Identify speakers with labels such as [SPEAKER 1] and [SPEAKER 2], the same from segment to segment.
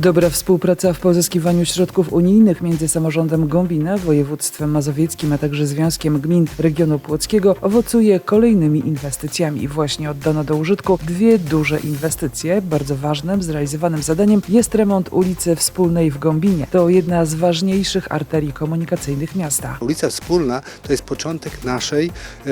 [SPEAKER 1] Dobra współpraca w pozyskiwaniu środków unijnych między samorządem Gombina, województwem mazowieckim, a także Związkiem Gmin Regionu Płockiego owocuje kolejnymi inwestycjami. Właśnie oddano do użytku dwie duże inwestycje. Bardzo ważnym zrealizowanym zadaniem jest remont ulicy Wspólnej w Gombinie. To jedna z ważniejszych arterii komunikacyjnych miasta.
[SPEAKER 2] Ulica Wspólna to jest początek naszej e,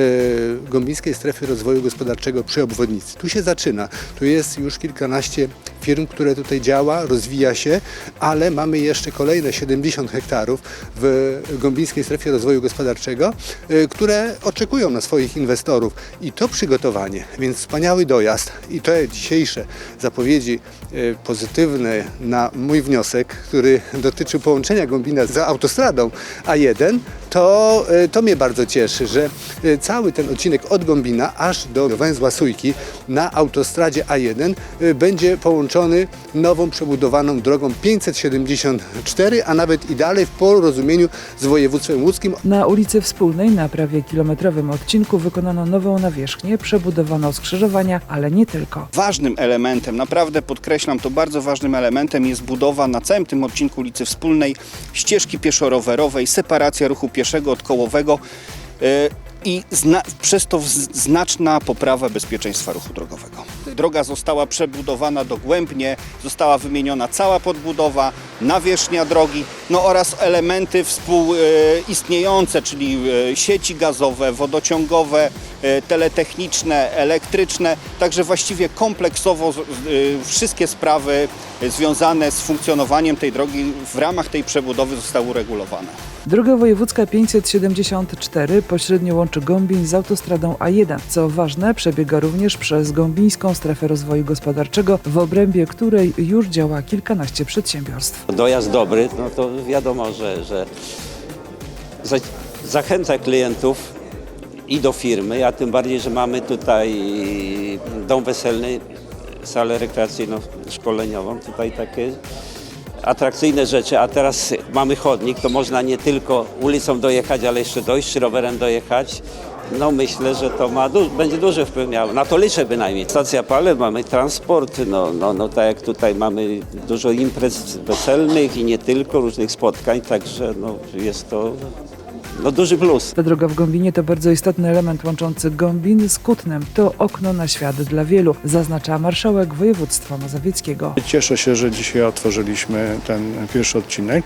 [SPEAKER 2] gąbińskiej strefy rozwoju gospodarczego przy obwodnicy. Tu się zaczyna. Tu jest już kilkanaście firm, które tutaj działa, rozwija się, ale mamy jeszcze kolejne 70 hektarów w gąbińskiej strefie rozwoju gospodarczego, e, które oczekują na swoich inwestorów. I to przygotowanie, więc wspaniały dojazd i te dzisiejsze zapowiedzi e, pozytywne na mój wniosek, który dotyczył połączenia Gąbina z autostradą A1, to, e, to mnie bardzo cieszy, że e, cały ten odcinek od Gąbina aż do węzła Sójki na autostradzie A1 e, będzie połączony nową przebudowaną drogą 574, a nawet i dalej w porozumieniu z województwem łódzkim
[SPEAKER 1] Na ulicy Wspólnej na prawie kilometrowym odcinku wykonano nową nawierzchnię, przebudowano skrzyżowania, ale nie tylko.
[SPEAKER 3] Ważnym elementem, naprawdę podkreślam to bardzo ważnym elementem jest budowa na całym tym odcinku ulicy Wspólnej ścieżki pieszo-rowerowej, separacja ruchu pieszego od kołowego yy, i przez to znaczna poprawa bezpieczeństwa ruchu drogowego. Droga została przebudowana dogłębnie, została wymieniona cała podbudowa, nawierzchnia drogi, no oraz elementy współistniejące, czyli e, sieci gazowe, wodociągowe, e, teletechniczne, elektryczne, także właściwie kompleksowo e, wszystkie sprawy związane z funkcjonowaniem tej drogi w ramach tej przebudowy zostały uregulowane.
[SPEAKER 1] Droga wojewódzka 574 pośrednio łączy Gombin z autostradą A1. Co ważne, przebiega również przez Gombińską Strefę Rozwoju Gospodarczego, w obrębie której już działa kilkanaście przedsiębiorstw.
[SPEAKER 4] Dojazd dobry, no to wiadomo, że, że za, zachęca klientów i do firmy, a tym bardziej, że mamy tutaj dom weselny, salę rekreacyjno-szkoleniową, tutaj takie atrakcyjne rzeczy, a teraz mamy chodnik, to można nie tylko ulicą dojechać, ale jeszcze dojść, rowerem dojechać. No myślę, że to ma du- będzie duży wpływ miało. Na to liczę bynajmniej. Stacja paliw, mamy transport, no, no, no tak jak tutaj mamy dużo imprez weselnych i nie tylko, różnych spotkań, także no, jest to no, duży plus.
[SPEAKER 1] Ta droga w Gombinie to bardzo istotny element łączący Gombin z Kutnem. To okno na świat dla wielu, zaznacza marszałek województwa mazowieckiego.
[SPEAKER 5] Cieszę się, że dzisiaj otworzyliśmy ten pierwszy odcinek.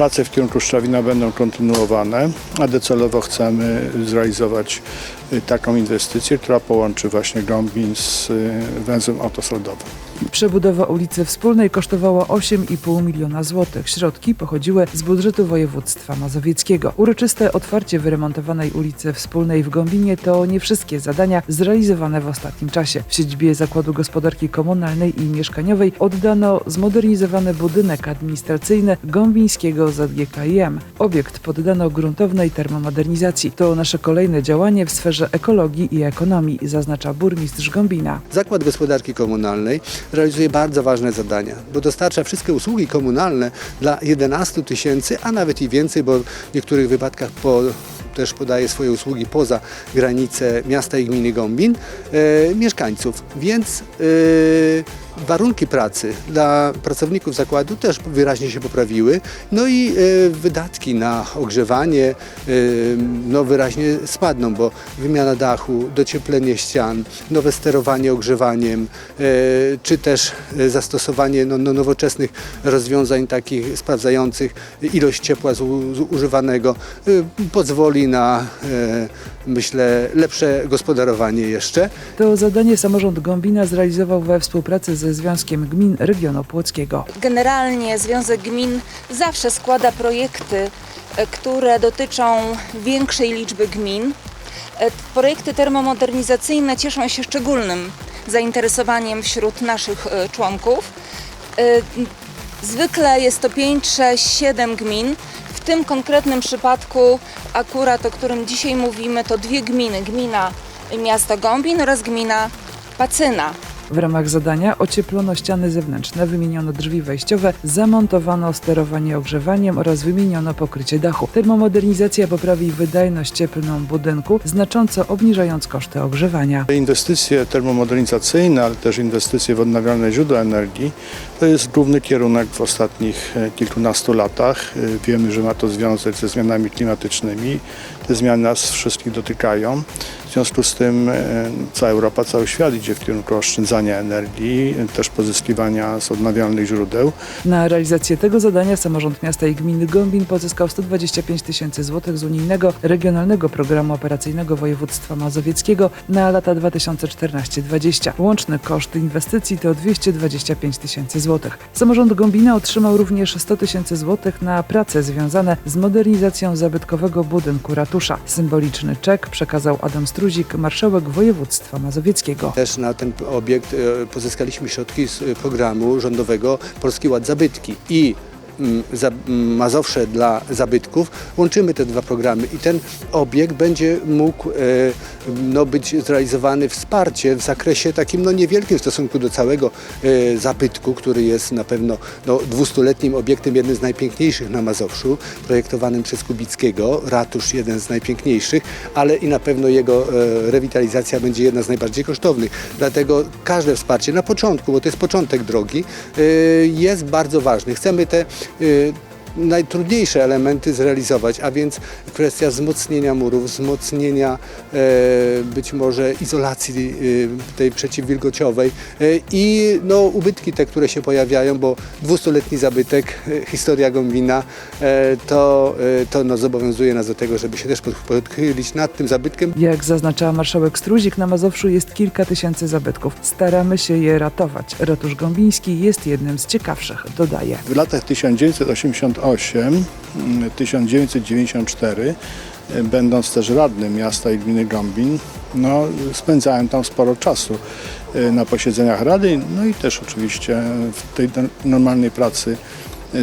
[SPEAKER 5] Prace w kierunku Szczawina będą kontynuowane, a docelowo chcemy zrealizować y, taką inwestycję, która połączy właśnie Gombin z y, węzłem autostradowym.
[SPEAKER 1] Przebudowa ulicy Wspólnej kosztowała 8,5 miliona złotych. Środki pochodziły z budżetu województwa mazowieckiego. Uroczyste otwarcie wyremontowanej ulicy Wspólnej w Gombinie to nie wszystkie zadania zrealizowane w ostatnim czasie. W siedzibie Zakładu Gospodarki Komunalnej i Mieszkaniowej oddano zmodernizowany budynek administracyjny Gombińskiego ZGKiM. Obiekt poddano gruntownej termomodernizacji. To nasze kolejne działanie w sferze ekologii i ekonomii, zaznacza burmistrz Gombina.
[SPEAKER 2] Zakład Gospodarki Komunalnej realizuje bardzo ważne zadania, bo dostarcza wszystkie usługi komunalne dla 11 tysięcy, a nawet i więcej, bo w niektórych wypadkach po, też podaje swoje usługi poza granice miasta i gminy Gombin, e, mieszkańców. Więc e, warunki pracy dla pracowników zakładu też wyraźnie się poprawiły. No i e, wydatki na ogrzewanie e, no, wyraźnie spadną, bo wymiana dachu, docieplenie ścian, nowe sterowanie ogrzewaniem, e, czy też zastosowanie no, no, nowoczesnych rozwiązań takich sprawdzających ilość ciepła zu- zużywanego pozwoli na, myślę, lepsze gospodarowanie jeszcze.
[SPEAKER 1] To zadanie samorząd Gombina zrealizował we współpracy ze Związkiem Gmin Regionu Płockiego.
[SPEAKER 6] Generalnie Związek Gmin zawsze składa projekty, e, które dotyczą większej liczby gmin. E, Projekty termomodernizacyjne cieszą się szczególnym zainteresowaniem wśród naszych e, członków. Zwykle jest to 5, 6, 7 gmin. W tym konkretnym przypadku, akurat o którym dzisiaj mówimy, to dwie gminy. Gmina miasta Gombin oraz gmina Pacyna.
[SPEAKER 1] W ramach zadania ocieplono ściany zewnętrzne, wymieniono drzwi wejściowe, zamontowano sterowanie ogrzewaniem oraz wymieniono pokrycie dachu. Termomodernizacja poprawi wydajność cieplną budynku, znacząco obniżając koszty ogrzewania.
[SPEAKER 5] Inwestycje termomodernizacyjne, ale też inwestycje w odnawialne źródła energii to jest główny kierunek w ostatnich e, kilkunastu latach. E, Wiemy, że ma to związek ze zmianami klimatycznymi. Te zmiany nas wszystkich dotykają. W związku z tym e, cała Europa, cały świat idzie w kierunku oszczędzania energii, też pozyskiwania z odnawialnych źródeł.
[SPEAKER 1] Na realizację tego zadania samorząd miasta i gminy Gombin pozyskał 125 tysięcy złotych z unijnego regionalnego programu operacyjnego województwa mazowieckiego na lata 2014-2020. Łączny koszt inwestycji to 225 tysięcy złotych. Samorząd Gombina otrzymał również 100 tysięcy złotych na prace związane z modernizacją zabytkowego budynku ratusza. Symboliczny czek przekazał Adam Struzik, marszałek województwa mazowieckiego.
[SPEAKER 2] Też na ten obiekt e, pozyskaliśmy środki z e, programu rządowego Polski Ład Zabytki i mm, mm, Mazowsze dla zabytków. Łączymy te dwa programy i ten obiekt będzie mógł e, no, być zrealizowany wsparcie w zakresie takim no, niewielkim w stosunku do całego e, zabytku, który jest na pewno no, 200-letnim obiektem, jednym z najpiękniejszych na Mazowszu, projektowanym przez Kubickiego, ratusz jeden z najpiękniejszych, ale i na pewno jego e, rewitalizacja będzie jedna z najbardziej kosztownych. Dlatego każde wsparcie na początku, bo to jest początek drogi, e, jest bardzo ważny. Chcemy te e, najtrudniejsze elementy zrealizować, a więc kwestia wzmocnienia murów, wzmocnienia e, być może izolacji e, tej przeciwwilgociowej e, i no, ubytki te, które się pojawiają, bo 200-letni zabytek, e, historia Gombina, e, to, e, to no, zobowiązuje nas do tego, żeby się też pod- pochylić nad tym zabytkiem.
[SPEAKER 1] Jak zaznaczała marszałek Struzik, na Mazowszu jest kilka tysięcy zabytków. Staramy się je ratować. Ratusz Gąbiński jest jednym z ciekawszych, dodaje.
[SPEAKER 5] W latach 1988-1994, e, będąc też radnym miasta i gminy Gombin, no, spędzałem tam sporo czasu e, na posiedzeniach rady, no i też oczywiście w tej no- normalnej pracy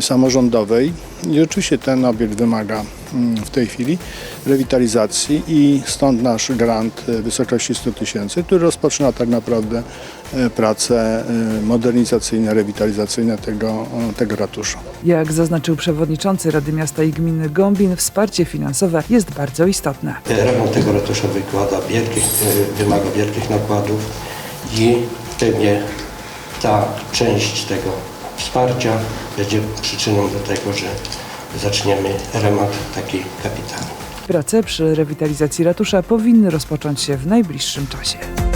[SPEAKER 5] samorządowej. I rzeczywiście ten obiekt wymaga mm, w tej chwili rewitalizacji i stąd nasz grant e, w wysokości 100 tysięcy, który rozpoczyna tak naprawdę e, prace modernizacyjne, rewitalizacyjne tego, tego ratusza.
[SPEAKER 1] Jak zaznaczył przewodniczący Rady Miasta i Gminy Gombin, wsparcie finansowe jest bardzo istotne.
[SPEAKER 7] Remont tego ratusza wykłada wielkich, wymaga wielkich nakładów i pewnie ta część tego wsparcia będzie przyczyną do tego, że zaczniemy remont taki kapitalny.
[SPEAKER 1] Prace przy rewitalizacji ratusza powinny rozpocząć się w najbliższym czasie.